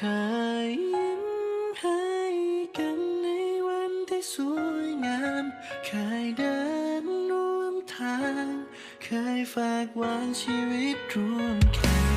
เคยยิ้มให้กันในวันที่สวยงาม เคยเดินร่วมทาง เคยฝากวางชีวิตร่วมกัน